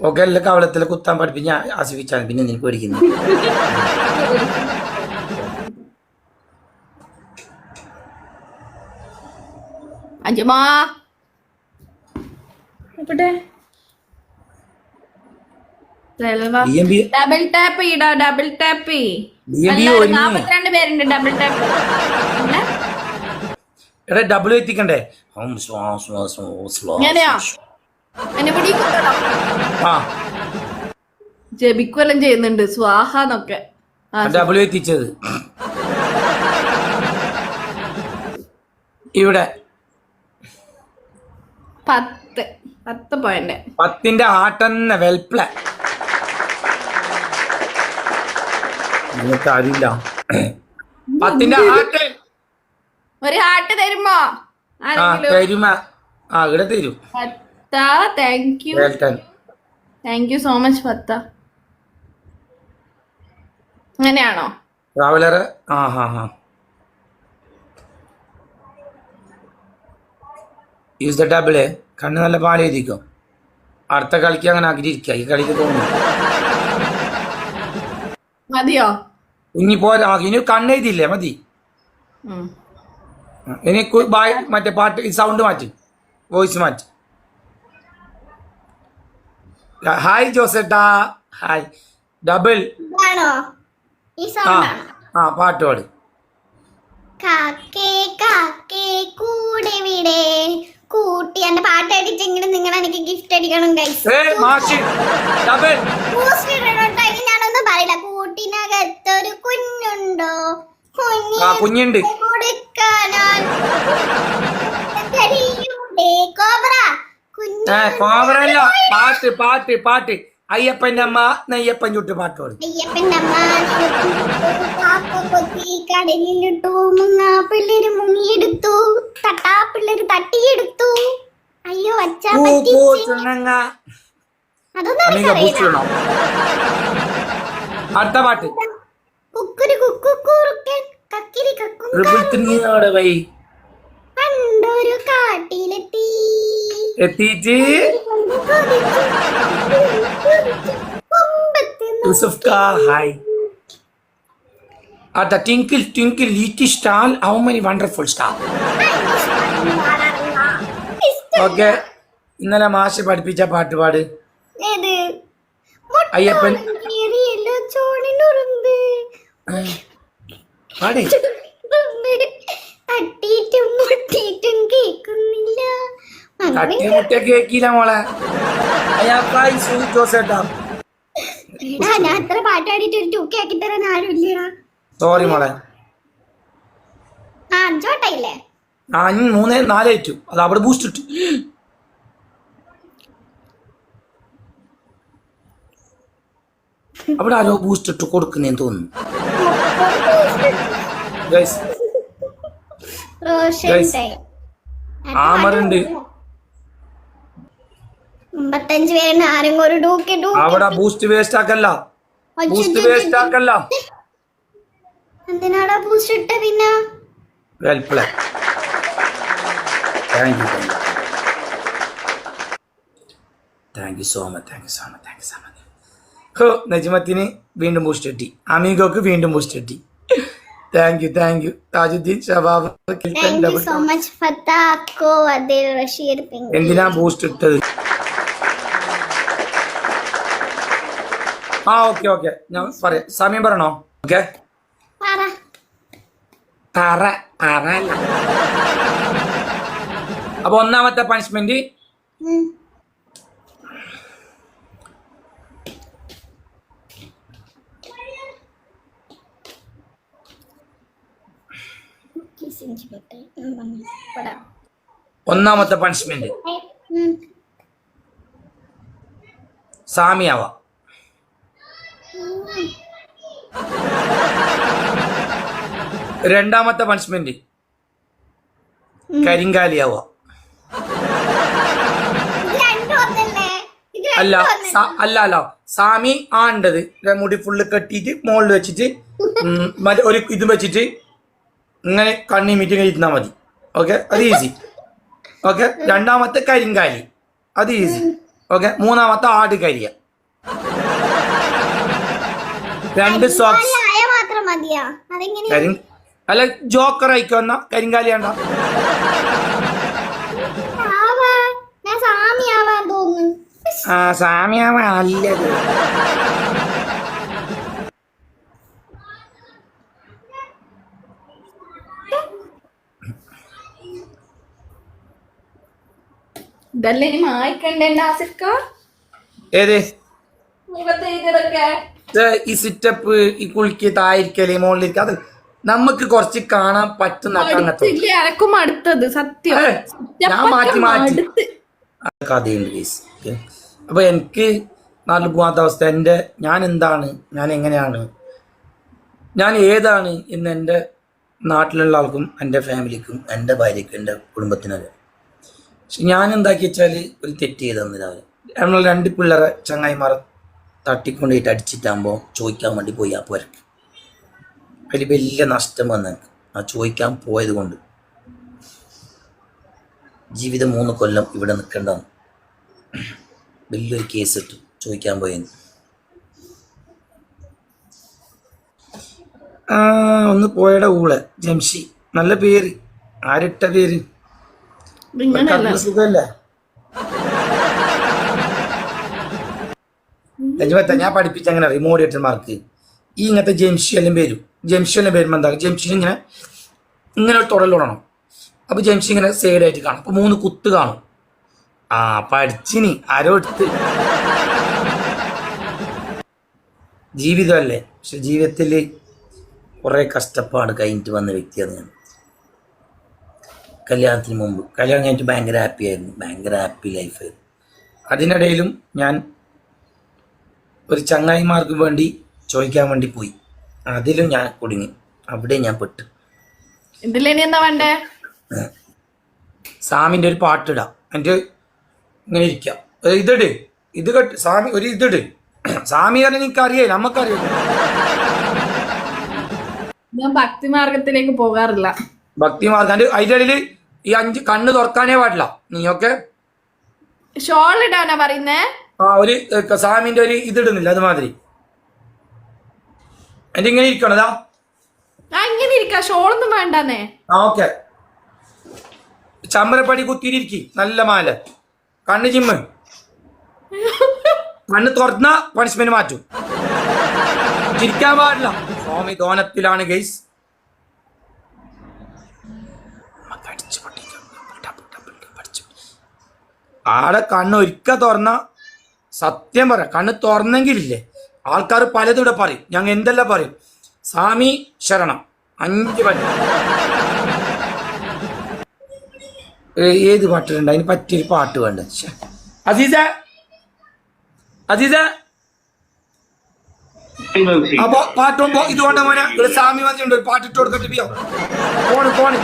ഒക്കെ എല്ലാ കവളത്തിൽ കുത്താൻ പഠിപ്പിച്ച് ഞാൻ ആസ്വദിച്ചാണ് പിന്നെ നിനക്ക് പേടിക്കുന്നു അഞ്ചുമാ. എവിടെ ഡി ഡബിൾ ടാപ്പ് ഇടാ ഡബിൾ ടാപ്പ്. നാപ്പത്തിരണ്ട് പേരുണ്ട് ഡബിൾ ടാപ്പ് എടാ ഡബിൾ എത്തിക്കണ്ടേ? എന്നെ പിടിക്കണോ ആ ജപിക്കുവെല്ലാം ചെയ്യുന്നുണ്ട്. സ്വാഹ എന്നൊക്കെ ആ, ഡബിൾ എത്തിച്ചത്. ഇവിടെ. പത്ത്. പത്ത് പോയിന്റ് പത്തിന്റെ ആട്ടെന്ന വെൽപ്ല നിങ്ങൾക്ക് അറിയില്ല പത്തിന്റെ ആട്ട്. ഒരു ഹാർട്ട് തരുമോ? തരുമ. ആ ഇവിടെ തരും. പത്ത thank you thank you so much പത്ത. അങ്ങനെയാണോ? ട്രാവലർ ആ ഹാ ഹാ. യൂസ് ദ ഡബിൾ കണ്ണ് നല്ല പാലെഴുതിക്കോ അടുത്ത കളിക്ക് അങ്ങനെ ആഗ്രഹിക്കുക ഈ കളിക്ക് തോന്നുന്നു. മതിയോ? ഇനി പോരാ. ഇനി കണ്ണെഴുതിയില്ലേ മതി. ഇനി മറ്റേ പാട്ട് സൗണ്ട് മാറ്റി. വോയിസ് മാറ്റി. ഹായ് ജോസേട്ടാ. ഹായ് ഡബിൾ ആ പാട്ട് പാടി. കാക്കേ കാക്കേ കൂടെ വിടെ. കൂട്ടി എന്റെ പാട്ട് അടിച്ചെങ്കിലും നിങ്ങൾ എനിക്ക് ഗിഫ്റ്റ് അടിക്കണം ഞാനൊന്നും പറയില്ല. കൂട്ടിനകത്തൊരു കുഞ്ഞുണ്ടോ? കുഞ്ഞുണ്ട്. കൊടുക്കാനാൻ കരിയുടെ കോബ്ര കോവറല്ല. പാട്ട് പാട്ട് പാട്ട്. അയ്യപ്പന്റെ അമ്മ നെയ്യപ്പൻ ചുട്ട് പാട്ട് പാട്. അയ്യപ്പന്റെ കടലിലിട്ടു പിള്ളേര് മുങ്ങിയെടുത്തു തട്ടാ പിള്ളേര് തട്ടിയെടുത്തു. അയ്യോ അച്ഛാ അതൊന്നും അടുത്ത പാട്ട്. കുക്കുരു കുക്കു കുറുക്കൻ കക്കിരി കക്കും ഹായ് അടുത്ത twinkle twinkle little star how many wonderful star okay ഇന്നലെ മാഷ് പഠിപ്പിച്ച പാട്ട് പാട്. അയ്യപ്പൻ. പാടേ. തട്ടി മുട്ട കേക്കില്ല മോളെ. എടാ ഞാൻ അത്ര പാട്ട് പാടിയിട്ട് ഒരു ടൂക്കി ആക്കി തരാൻ ആരും ഇല്ലടാ സോറി മോളെ. ആ അഞ്ചോട്ടയില്ലേ ആ മൂന്നേ നാലേറ്റു അത് അവിടെ ബൂസ്റ്റ് ഇട്ടു. അവിടെ ആരോ ബൂസ്റ്റ് ഇട്ട് കൊടുക്കുന്നേന്ന് തോന്നുന്നു. റോഷൻ Guys, ആമറുണ്ട്. അമ്പത്തഞ്ച് പേരുണ്ട് ആരെങ്കിലും ഒരു ഡൂക്കി ഡൂക്കി അവിടെ ബൂസ്റ്റ് വേസ്റ്റ് ആക്കല്ല. ബൂസ്റ്റ് വേസ്റ്റ് ആക്കല്ല. എന്തിനാടാ ബൂസ്റ്റ് ഇട്ട പിന്നെ? Thank you thank you so much thank you so much thank you so much ഹോ നജിമത്തിന് വീണ്ടും ബൂസ്റ്റ് കിട്ടി. അമീഗോക്ക് വീണ്ടും ബൂസ്റ്റ് കിട്ടി. Thank you thank you Tajuddin Shabab എന്തിനാ ബൂസ്റ്റ് ഇട്ടത്? ആ ഓക്കെ ഓക്കെ. ഞാൻ പറയാം. സമയം പറയണോ? ഓക്കെ. പറ. പറ അപ്പൊ ഒന്നാമത്തെ പണിഷ്മെന്റ്. ഒന്നാമത്തെ പണിഷ്മെന്റ് സാമിയാവാം. രണ്ടാമത്തെ പണിഷ്മെന്റ് കരിങ്കാലിയാവുക? അല്ല അല്ല അല്ല. സാമി ആണ്ടത്. മുടി ഫുള്ള് കെട്ടിയിട്ട് മുകളിൽ വെച്ചിട്ട് മറ്റേ ഒരു ഇത് വെച്ചിട്ട് ഇങ്ങനെ കണ്ണി മീറ്റിംഗ് ഇരുന്നാൽ മതി. ഓക്കെ അത് ഈസി ഓക്കെ രണ്ടാമത്തെ കരിങ്കാലി. അത് ഈസി ഓക്കെ മൂന്നാമത്തെ ആട് കരിയ. രണ്ട് സോക്സ് ആയ മാത്രം മതിയാ? അതെങ്ങനെ കരി അല്ല ജോക്കർ ആയിക്കോ എന്നാ? കരിങ്കാലി ഞാൻ സാമി ആവാൻ തോന്നുന്നു. ആ സാമ്യാവ നല്ലത്. ഇതല്ലേ ഇനി മായ്ക്കണ്ടേ ആസിഫ്ക ഏത്? മുഖത്ത് എഴുതിയതൊക്കെ. ഈ സിറ്റപ്പ് ഈ കുളിക്ക് തായിരിക്കൽ മുകളിലിരിക്കുക അത് നമുക്ക് കുറച്ച് കാണാൻ പറ്റുന്ന അടുത്തത് സത്യം. ഞാൻ മാറ്റി മാറ്റി. കഥയുണ്ട് കേസ് അപ്പൊ എനിക്ക് നാട്ടിൽ പോകാത്ത അവസ്ഥ. എന്റെ ഞാൻ എന്താണ്? ഞാൻ എങ്ങനെയാണ്? ഞാൻ ഏതാണ് എന്ന് എന്റെ നാട്ടിലുള്ള ആൾക്കും എന്റെ ഫാമിലിക്കും എന്റെ ഭാര്യയ്ക്കും എന്റെ കുടുംബത്തിനറിയാം. പക്ഷെ ഞാൻ എന്താക്കി വെച്ചാൽ ഒരു തെറ്റ് ചെയ്തു രാവിലെ. നമ്മൾ രണ്ട് പിള്ളേരെ ചങ്ങായിമാർ തട്ടിക്കൊണ്ടുപോയിട്ട് അടിച്ചിട്ടാകുമ്പോൾ ചോദിക്കാൻ വേണ്ടി പോയി ആ പോരക്ക്. അതിൽ വലിയ നഷ്ടം വന്നു ആ ചോദിക്കാൻ പോയത് കൊണ്ട് ജീവിതം മൂന്ന് കൊല്ലം ഇവിടെ നിൽക്കേണ്ടതാണ്. വലിയൊരു കേസ് ഇട്ടു ചോദിക്കാൻ പോയെന്ന്. ആ ഒന്ന് പോയടെ ഊൾ. ജംഷി നല്ല പേര്. ആരിട്ട പേര്? സുഖല്ലേ? രഞ്ജുമത്ത ഞാൻ പഠിപ്പിച്ച അങ്ങനെ അറിയാം മോഡിയേറ്റർമാർക്ക് ഈ ഇങ്ങനത്തെ ജെംഷി എല്ലാം വരും. ജംഷി എല്ലാം വരുമ്പോൾ എന്താ? ജംഷി ഇങ്ങനെ ഇങ്ങനെ ഒരു തുടലോടണം അപ്പൊ ജംഷി ഇങ്ങനെ സൈഡായിട്ട് കാണും. അപ്പൊ മൂന്ന് കുത്ത് കാണും. ആ പഠിച്ചിനി ആരോ എടുത്ത്. ജീവിതമല്ലേ? പക്ഷെ ജീവിതത്തിൽ കുറേ കഷ്ടപ്പാട് കഴിഞ്ഞിട്ട് വന്ന വ്യക്തിയാണ് ഞാൻ. കല്യാണത്തിന് മുമ്പ്. കല്യാണം കഴിഞ്ഞിട്ട് ഭയങ്കര ഹാപ്പി ആയിരുന്നു. ഭയങ്കര ഹാപ്പി ലൈഫായിരുന്നു അതിനിടയിലും ഞാൻ ഒരു ചങ്ങായിമാർക്ക് വേണ്ടി ചോദിക്കാൻ വേണ്ടി പോയി. അതിലും ഞാൻ കുടുങ്ങി. അവിടെ ഞാൻ പെട്ടു. ഇതിലിനി എന്താ വേണ്ടേ? സാമിന്റെ ഒരു പാട്ടിടാം എന്റെ ഇങ്ങനെ ഇരിക്കാം. ഇതിട്. ഇത് കെട്ട്. സാമി ഒരു ഇതിട്. സാമി പറഞ്ഞാൽ എനിക്കറിയാം നമുക്കറിയാം ഞാൻ ഭക്തി മാർഗത്തിലേക്ക് പോകാറില്ല. ഭക്തി മാർഗം. അതിന്റെ അതിന്റെ ഇടയിൽ ഈ അഞ്ച് കണ്ണ് തുറക്കാനേ പാടില്ല. നീയൊക്കെ? ഷോൾ ഇടാനാ പറയുന്നേ? ആ ഒരു കസാമിന്റെ സാമിന്റെ ഒരു ഇതിടുന്നില്ല അതുമാതിരി. എന്റെ ഇങ്ങനെ ഇരിക്കണതാ ഇങ്ങനെ ഇരിക്ക ഷോളൊന്നും വേണ്ടെന്നേ. ആ ഓക്കെ. ചമ്പരപ്പടി കുത്തിയിരിക്കി നല്ല മാല. കണ്ണ് ജിമ്മ്. കണ്ണ് തുറന്ന പണിഷ്മെന്റ് മാറ്റും. ചിരിക്കാൻ പാടില്ല. സ്വാമി ദോനത്തിലാണ് ഗൈസ് ആടെ കണ്ണ് ഒരിക്ക തുറന്ന സത്യം പറ കണ്ണ് തുറന്നെങ്കിലില്ലേ? ആൾക്കാർ പലതും ഇവിടെ പറയും. ഞങ്ങൾ എന്തെല്ലാം പറയും? സ്വാമി ശരണം. അഞ്ച് പറ്റ ഏത് പാട്ടിലുണ്ട്? അതിന് പറ്റിയൊരു പാട്ട് വേണ്ട. അസീസ. അസീസ. അപ്പൊ പാട്ടുമ്പോ ഇതുകൊണ്ട് മോനെ. സ്വാമി വന്നിട്ടുണ്ട്. പാട്ടിട്ട് കൊടുത്തിട്ട് പോണ് പോണ്.